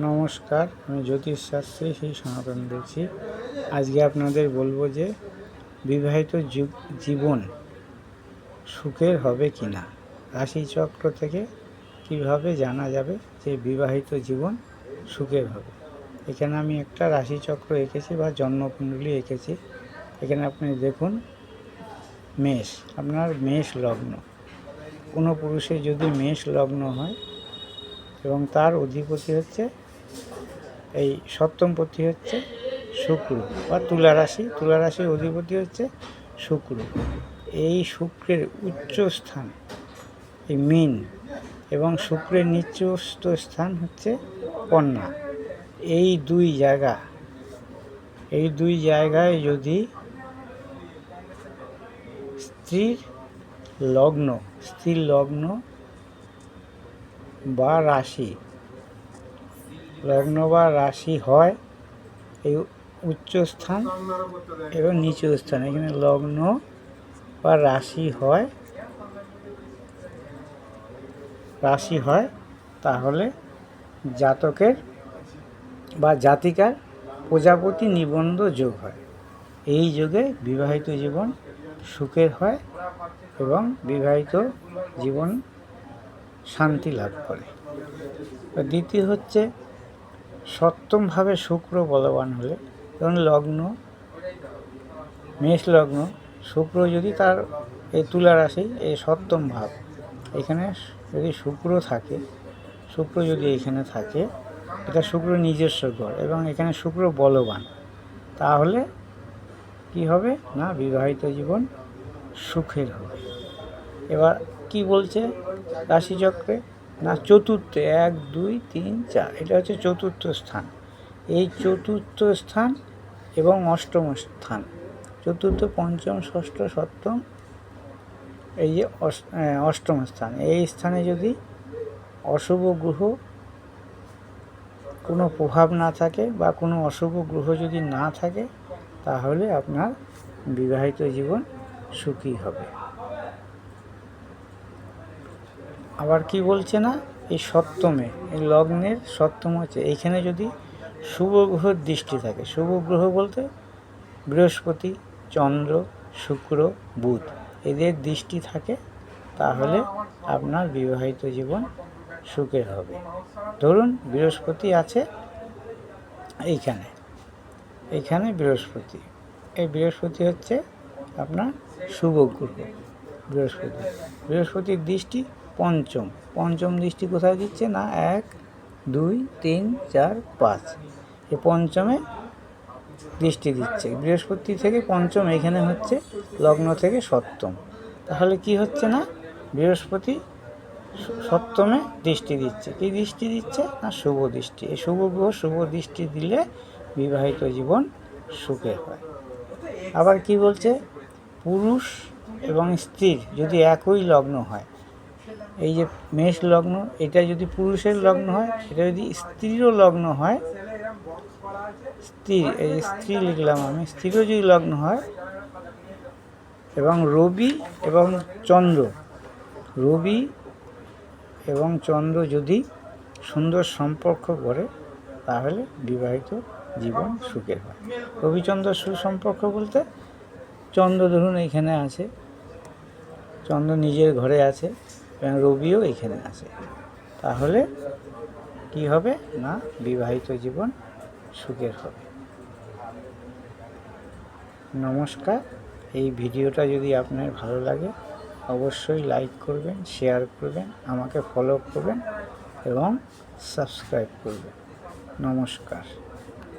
নমস্কার, আমি জ্যোতিষ শাস্ত্রী, সেই সনাতন বলছি আজকে আপনাদের বলব যে, বিবাহিত জীবন সুখের হবে কি না রাশিচক্র থেকে কীভাবে জানা যাবে যে বিবাহিত জীবন সুখের হবে? এখানে আমি একটা রাশিচক্র এঁকেছি বা জন্মকুণ্ডলী এঁকেছি। এখানে আপনি দেখুন, মেষ, আপনার মেষ লগ্ন। কোনো পুরুষের যদি মেষ লগ্ন হয় এবং তার অধিপতি হচ্ছে এই সপ্তমপতি হচ্ছে শুক্র বা তুলা রাশি। তুলা রাশির অধিপতি হচ্ছে শুক্র। এই শুক্রের উচ্চ স্থান, এই মিন এবং শুক্রের নিচস্থ স্থান হচ্ছে কন্যা। এই দুই জায়গা, এই দুই জায়গায় যদি স্ত্রীর লগ্ন স্ত্রীর লগ্ন বা রাশি লগ্ন বা রাশি হয় এই উচ্চ স্থান এবং নিচু স্থান এখানে লগ্ন বা রাশি হয় রাশি হয়, তাহলে জাতকের বা জাতিকার প্রজাপতি নিবন্ধ যোগ হয়। এই যোগে বিবাহিত জীবন সুখের হয় এবং বিবাহিত জীবন শান্তি লাভ করে। দ্বিতীয় হচ্ছে সপ্তমভাবে শুক্র বলবান হলে যেমন লগ্ন, মেষ লগ্ন, শুক্র যদি তার এই তুলা রাশি এই সপ্তম ভাব, এখানে যদি শুক্র থাকে, শুক্র যদি এখানে থাকে, এটা শুক্র নিজস্ব ঘর এবং এখানে শুক্র বলবান, তাহলে কি হবে? না, বিবাহিত জীবন সুখের হবে। এবার কি বলছে রাশিচক্রে? না, চতুর্থ, এক, দুই, তিন, চার, এটা হচ্ছে চতুর্থ স্থান। এই চতুর্থ স্থান এবং অষ্টম স্থান। চতুর্থ, পঞ্চম, ষষ্ঠ, সপ্তম, এই যে অষ্টম স্থান। এই স্থানে যদি অশুভ গ্রহ কোনো প্রভাব না থাকে বা কোনো অশুভ গ্রহ যদি না থাকে, তাহলে আপনার বিবাহিত জীবন সুখী হবে। আবার কি বলছে না? এই সপ্তমে, এই লগ্নের সপ্তম হচ্ছে, এইখানে যদি শুভ গ্রহের দৃষ্টি থাকে, শুভ গ্রহ বলতে বৃহস্পতি, চন্দ্র, শুক্র, বুধ, এদের দৃষ্টি থাকে, তাহলে আপনার বিবাহিত জীবন সুখের হবে। ধরুন বৃহস্পতি আছে এইখানে এইখানে বৃহস্পতি, এই বৃহস্পতি হচ্ছে আপনার শুভ গ্রহ, বৃহস্পতি। বৃহস্পতির দৃষ্টি পঞ্চম। পঞ্চম দৃষ্টি কোথায় দিচ্ছে না? এক, দুই, তিন, চার, পাঁচ। এই পঞ্চমে দৃষ্টি দিচ্ছে। বৃহস্পতি থেকে পঞ্চম, এখানে হচ্ছে লগ্ন থেকে সপ্তম। তাহলে কি হচ্ছে না? বৃহস্পতি সপ্তমে দৃষ্টি দিচ্ছে। কি দৃষ্টি দিচ্ছে না? শুভ দৃষ্টি। এই শুভ গ্রহ, শুভ দৃষ্টি দিলে বিবাহিত জীবন সুখের হয়। আবার কি বলছে? পুরুষ এবং স্ত্রীর যদি একই লগ্ন হয় এই যে মেষ লগ্ন, এটা যদি পুরুষের লগ্ন হয়, এটা যদি স্ত্রীরও লগ্ন হয়, স্ত্রী, এই স্ত্রী লিখলাম আমি, স্ত্রীরও যদি লগ্ন হয়, এবং রবি এবং চন্দ্র, রবি এবং চন্দ্র যদি সুন্দর সম্পর্ক করে, তাহলে বিবাহিত জীবন সুখের হয়। রবিচন্দ্র সুসম্পর্ক বলতে, চন্দ্র ধরুন এইখানে আছে, চন্দ্র নিজের ঘরে আছে এবং রবিও এখানে আছে। তাহলে কি হবে? না, বিবাহিত জীবন সুখের হবে। নমস্কার। এই ভিডিওটা যদি আপনার ভালো লাগে, অবশ্যই লাইক করবেন শেয়ার করবেন, আমাকে ফলো করবেন এবং সাবস্ক্রাইব করবেন। নমস্কার।